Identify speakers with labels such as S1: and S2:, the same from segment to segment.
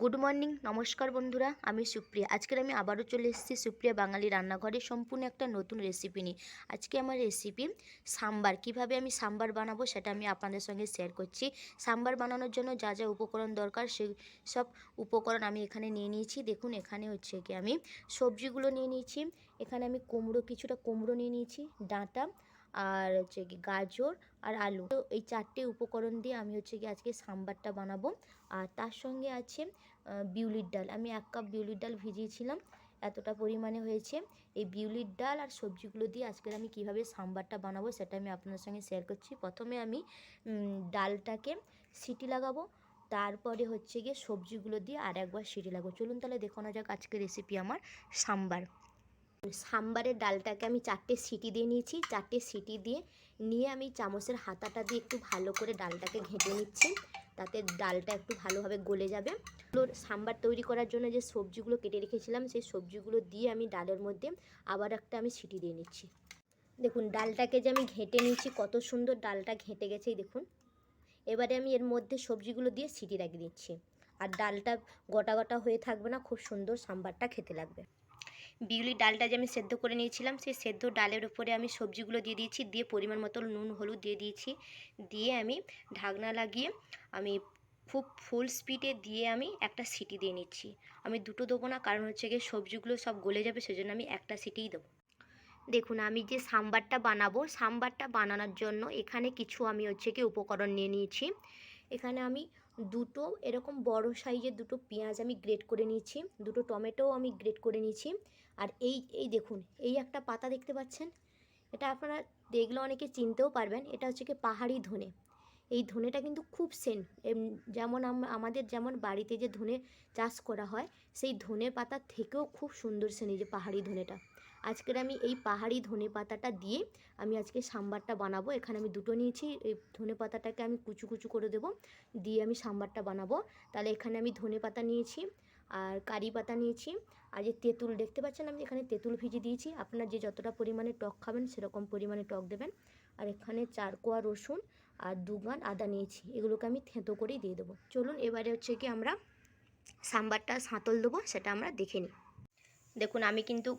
S1: Good morning নমস্কার বন্ধুরা, আমি সুপ্রিয়া। আজকের আমি আবারও চলে এসেছি সুপ্রিয়া বাঙালি রান্নাঘরে সম্পূর্ণ একটা নতুন রেসিপি নিয়ে। আজকে আমার রেসিপি সাম্বার। কীভাবে আমি সাম্বার বানাবো সেটা আমি আপনাদের সঙ্গে শেয়ার করছি। সাম্বার বানানোর জন্য যা যা উপকরণ দরকার সেই সব উপকরণ আমি এখানে নিয়ে নিয়েছি। দেখুন, এখানে হচ্ছে কি আমি সবজিগুলো নিয়ে নিয়েছি। এখানে আমি কুমড়ো, কিছুটা কুমড়ো নিয়ে নিয়েছি, ডাঁটা আর হচ্ছে কি গাজর আর আলু। তো এই চারটে উপকরণ দিয়ে আমি হচ্ছে কি আজকে সাম্বারটা বানাবো। আর তার সঙ্গে আছে বিউলির ডাল। আমি এক কাপ বিউলির ডাল ভিজিয়েছিলাম, এতটা পরিমাণে হয়েছে। এই বিউলির ডাল আর সবজিগুলো দিয়ে আজকের আমি কীভাবে সাম্বারটা বানাবো সেটা আমি আপনার সঙ্গে শেয়ার করছি। প্রথমে আমি ডালটাকে সিটি লাগাবো। তারপরে হচ্ছে গিয়ে সবজিগুলো দিয়ে আর একবার সিটি লাগাবো। চলুন তাহলে দেখানো যাক আজকের রেসিপি আমার সাম্বার। সাম্বারের ডালটাকে আমি চারটে সিটি দিয়ে নিয়েছি। চারটে সিটি দিয়ে নিয়ে আমি চামচের হাতাটা দিয়ে একটু ভালো করে ডালটাকে ঘেঁটে নিচ্ছি। তাতে ডালটা একটু ভালোভাবে গলে যাবে। সাম্বার তৈরি করার জন্য যে সবজিগুলো কেটে রেখেছিলাম, সেই সবজিগুলো দিয়ে আমি ডালের মধ্যে আবার একটা আমি সিটি দিয়ে নিচ্ছি। দেখুন, ডালটাকে যে আমি ঘেঁটে নিয়েছি কত সুন্দর ডালটা ঘেঁটে গেছে দেখুন। এবারে আমি এর মধ্যে সবজিগুলো দিয়ে সিটি লাগিয়ে দিচ্ছি। আর ডালটা গোটা গোটা হয়ে থাকবে না, খুব সুন্দর সাম্বারটা খেতে লাগবে। বিউলি ডালটা যে আমি সেদ্ধ করে নিয়েছিলাম, সেই সেদ্ধ ডালের উপরে আমি সবজিগুলো দিয়ে দিয়েছি, দিয়ে পরিমাণ মতো নুন, হলুদ দিয়ে দিয়েছি। দিয়ে আমি ঢাকনা লাগিয়ে আমি খুব ফুল স্পিডে দিয়ে আমি একটা সিটি দিয়ে নিচ্ছি। আমি দুটো দেবো না, কারণ হচ্ছে গিয়ে সবজিগুলো সব গলে যাবে, সেজন্য আমি একটা সিটিই দেবো। দেখুন, আমি যে সাম্বারটা বানাবো, সাম্বারটা বানানোর জন্য এখানে কিছু আমি হচ্ছে কি উপকরণ নিয়ে নিয়েছি। এখানে আমি দুটো এরকম বড় সাইজের দুটো পেঁয়াজ আমি গ্রেট করে নিয়েছি, দুটো টমেটোও আমি গ্রেট করে নিয়েছি। আর এই এই দেখুন, এই একটা পাতা দেখতে পাচ্ছেন? এটা আপনারা দেখলে অনেকে চিনতেও পারবেন, এটা হচ্ছে কি পাহাড়ি ধনে। এই ধনেটা কিন্তু খুব সেন যেমন আম- আমাদের যেমন বাড়িতে যে ধনে চাষ করা হয়, সেই ধনে পাতার থেকেও খুব সুন্দর সেন এই যে পাহাড়ি ধনেটা। আজকের আমি এই পাহাড়ি ধনে পাতাটা দিয়ে আমি আজকে সাম্বারটা বানাবো। এখানে আমি দুটো নিয়েছি, এই ধনে পাতাটাকে আমি কুচু কুচু করে দেবো, দিয়ে আমি সাম্বারটা বানাবো। তাহলে এখানে আমি ধনে পাতা নিয়েছি আর কারি পাতা নিয়েছি আর যে তেঁতুল, দেখতে পাচ্ছেন আমি এখানে তেঁতুল ভিজে দিয়েছি। আপনার যে যতটা পরিমাণে টক খাবেন সেরকম পরিমাণে টক দেবেন। আর এখানে চার কোয়া রসুন আর দুগান আদা নিয়েছি, এগুলোকে আমি থেঁতো করেই দিয়ে দেবো। চলুন এবারে হচ্ছে কি আমরা সাম্বারটা সাঁতল দেবো, সেটা আমরা দেখে নিই। দেখুন, আমি কিন্তু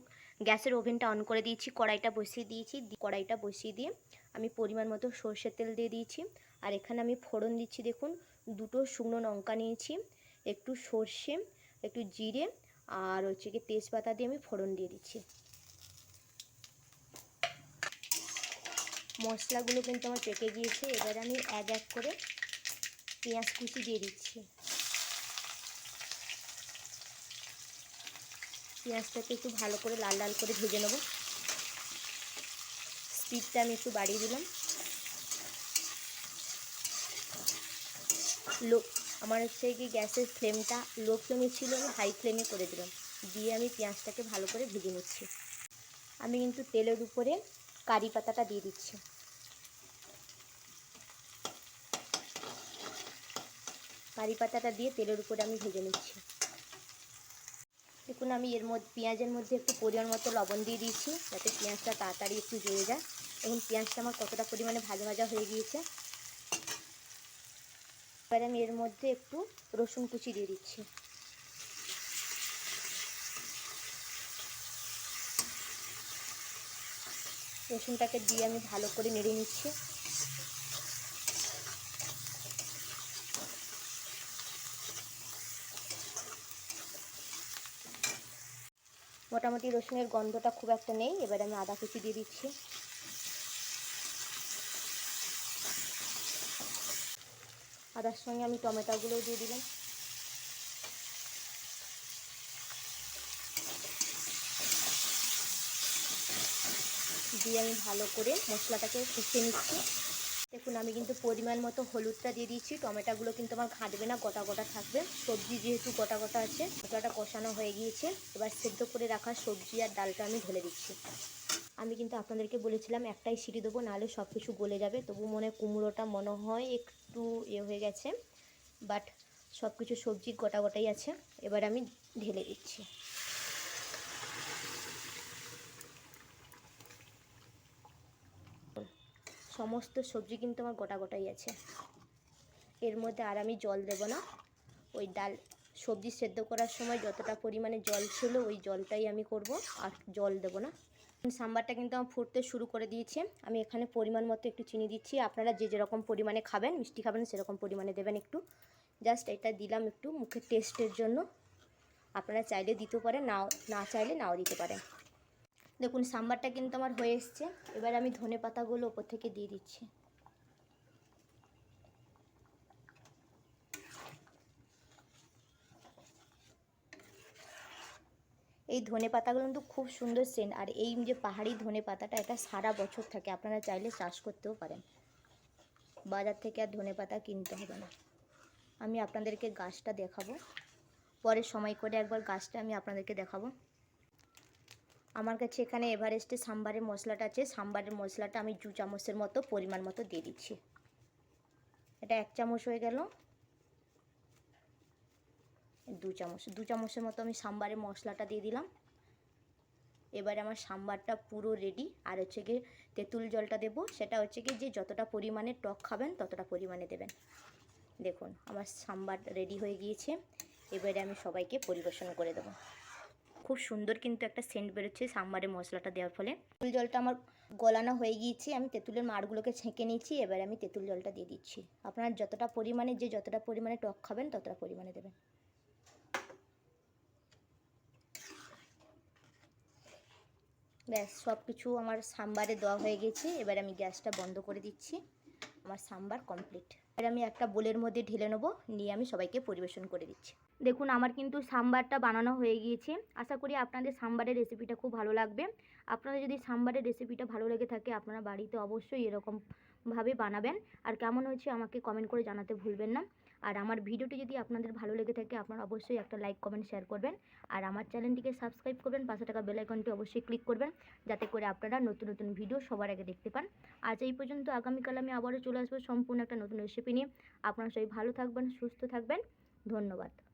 S1: গ্যাসের ওভেনটা অন করে দিয়েছি, কড়াইটা বসিয়ে দিয়েছি কড়াইটা বসিয়ে দিয়ে আমি পরিমাণ মতো সর্ষের তেল দিয়ে দিয়েছি। আর এখানে আমি ফোড়ন দিচ্ছি, দেখুন, দুটো শুকনো লঙ্কা নিয়েছি, একটু সর্ষে, একটু জিরে, আর হচ্ছে কি তেজপাতা দিয়ে আমি ফোড়ন দিয়ে দিচ্ছি। মশলাগুলো কিন্তু আমার পেকে গিয়েছে, এবার আমি এক এক করে পেঁয়াজ কুচি দিয়ে দিচ্ছি। পেঁয়াজটাকে একটু ভালো করে লাল লাল করে ভেজে নেব। স্পিডটা আমি একটু বাড়িয়ে দিলাম। লো আমার হচ্ছে কি গ্যাসের ফ্লেমটা লো ফ্লেমে ছিল, আমি হাই ফ্লেমে করে দিলাম। দিয়ে আমি পেঁয়াজটাকে ভালো করে ভেজে নিচ্ছি। আমি কিন্তু তেলের উপরে কারি পাতাটা দিয়ে দিচ্ছি। কারি পাতাটা দিয়ে তেলের উপরে আমি ভেজে নিচ্ছি। দেখুন, আমি এর মধ্যে, পেঁয়াজের মধ্যে একটু পরিমাণ মতো লবণ দিয়ে দিয়েছি, যাতে পেঁয়াজটা তাড়াতাড়ি একটু জড়ে যায়। এবং পেঁয়াজটা আমার কতটা পরিমাণে ভাজা ভাজা হয়ে গিয়েছে। এবার আমি এর মধ্যে একটু রসুন কুচি দিয়ে দিচ্ছি। রসুনটাকে দিয়ে আমি ভালো করে নেড়ে নিচ্ছি। মোটামুটি রসুনের গন্ধটা খুব একটা নেই, এবার আমি আদা কুচি দিয়ে দিচ্ছি। আদার সঙ্গে আমি টমেটোগুলোও দিয়ে দিলাম। দিয়ে আমি ভালো করে মশলাটাকে কষিয়ে নিচ্ছি। দেখুন, আমি কিন্তু পরিমাণ মতো হলুদটা দিয়ে দিচ্ছি টমেটোগুলো কিন্তু আমার ঘাঁটবে না, গোটা গোটা থাকবে। সবজি যেহেতু গোটা গোটা আছে, মশলাটা কষানো হয়ে গিয়েছে। এবার সেদ্ধ করে রাখা সবজি আর ডালটা আমি ঢেলে দিচ্ছি। আমি কিন্তু আপনাদেরকে বলেছিলাম, একটাই সিটি দেবো, নাহলে সব কিছু গলে যাবে। তবু মনে কুমড়োটা মনে হয় একটু ইয়ে হয়ে গেছে বাট সব কিছু সবজি গোটা গোটাই আছে। এবার আমি ঢেলে দিচ্ছি। সমস্ত সবজি কিন্তু আমার গোটা গোটাই আছে। এর মধ্যে আর আমি জল দেব না। ওই ডাল সবজি সেদ্ধ করার সময় যতটা পরিমাণে জল ছিল ওই জলটাই আমি করব, আর জল দেবো না। সাম্বারটা কিন্তু আমার ফুটতে শুরু করে দিয়েছে। আমি এখানে পরিমাণ মতো একটু চিনি দিচ্ছি। আপনারা যে যেরকম পরিমাণে খাবেন, মিষ্টি খাবেন, সেরকম পরিমাণে দেবেন একটু। জাস্ট এটা দিলাম একটু মুখের টেস্টের জন্য। আপনারা চাইলে দিতে পারেন, নাও, না চাইলে নাও দিতে পারেন। দেখুন, সাম্বারটা কিন্তু আমার হয়ে এসছে। এবার আমি ধনে পাতাগুলো ওপর থেকে দিয়ে দিচ্ছি। এই ধনে পাতাগুলো কিন্তু খুব সুন্দর সেন্ট আর এই যে পাহাড়ি ধনে পাতাটা, এটা সারা বছর থাকে। আপনারা চাইলে চাষ করতেও পারেন। বাজার থেকে আর ধনে পাতা কিনতে হবে না। আমি আপনাদেরকে গাছটা দেখাবো। পরে সময় করে একবার গাছটা আমি আপনাদেরকে দেখাবো। আমার কাছে এখানে এভারেস্টের সাম্বারের মশলাটা আছে। সাম্বারের মশলাটা আমি দু চামচের মতো পরিমাণ মতো দিয়ে দিচ্ছি। এটা এক চামচ হয়ে গেল। দু চামচ, দু চামচের মতো আমি সাম্বারের মশলাটা দিয়ে দিলাম। এবারে আমার সাম্বারটা পুরো রেডি আর হচ্ছে গিয়ে তেঁতুল জলটা দেবো। সেটা হচ্ছে কি যে যতটা পরিমাণে টক খাবেন, ততটা পরিমাণে দেবেন। দেখুন, আমার সাম্বার রেডি হয়ে গিয়েছে। এবারে আমি সবাইকে পরিবেশন করে দেবো। খুব সুন্দর কিন্তু একটা সেন্ট বেরোচ্ছে সাম্বারের মশলাটা দেওয়ার ফলে। তেঁতুল জলটা আমার গলানো হয়ে গিয়েছে, আমি তেঁতুলের মাড়গুলোকে ছেঁকে নিয়েছি, এবার আমি তেঁতুল জলটা দিয়ে দিচ্ছি। আপনার যতটা পরিমাণে যে যতটা পরিমাণে টক খাবেন, ততটা পরিমাণে দেবেন। ব্যাস সব কিছু আমার সাম্বারে দেওয়া হয়ে গেছে, এবার আমি গ্যাসটা বন্ধ করে দিচ্ছি, আমার সাম্বার কমপ্লিট। এবার আমি একটা বোলের মধ্যে ঢেলে নেব, নিয়ে আমি সবাইকে পরিবেশন করে দিচ্ছি। দেখুন, আমার কিন্তু সাম্বারটা বানানো হয়ে গিয়েছে। আশা করি আপনাদের সাম্বারের রেসিপিটা খুব ভালো লাগবে। আপনাদের যদি সাম্বারের রেসিপিটা ভালো লেগে থাকে, আপনারা বাড়িতে অবশ্যই এরকমভাবে বানাবেন। আর কেমন হয়েছে আমাকে কমেন্ট করে জানাতে ভুলবেন না। আর আমার ভিডিওটি যদি আপনাদের ভালো লেগে থাকে, আপনারা অবশ্যই একটা লাইক কমেন্ট শেয়ার করবেন। আর আমার চ্যানেলটিকে সাবস্ক্রাইব করবেন, পাশে টাকা বেল আইকনটি অবশ্যই ক্লিক করবেন, যাতে করে আপনারা নতুন নতুন ভিডিও সবার আগে দেখতে পান। আজ এই পর্যন্ত, আগামীকাল আমি আবারও চলে আসব সম্পূর্ণ একটা নতুন রেসিপি নিয়ে। আপনারা সবাই ভালো থাকবেন, সুস্থ থাকবেন। ধন্যবাদ।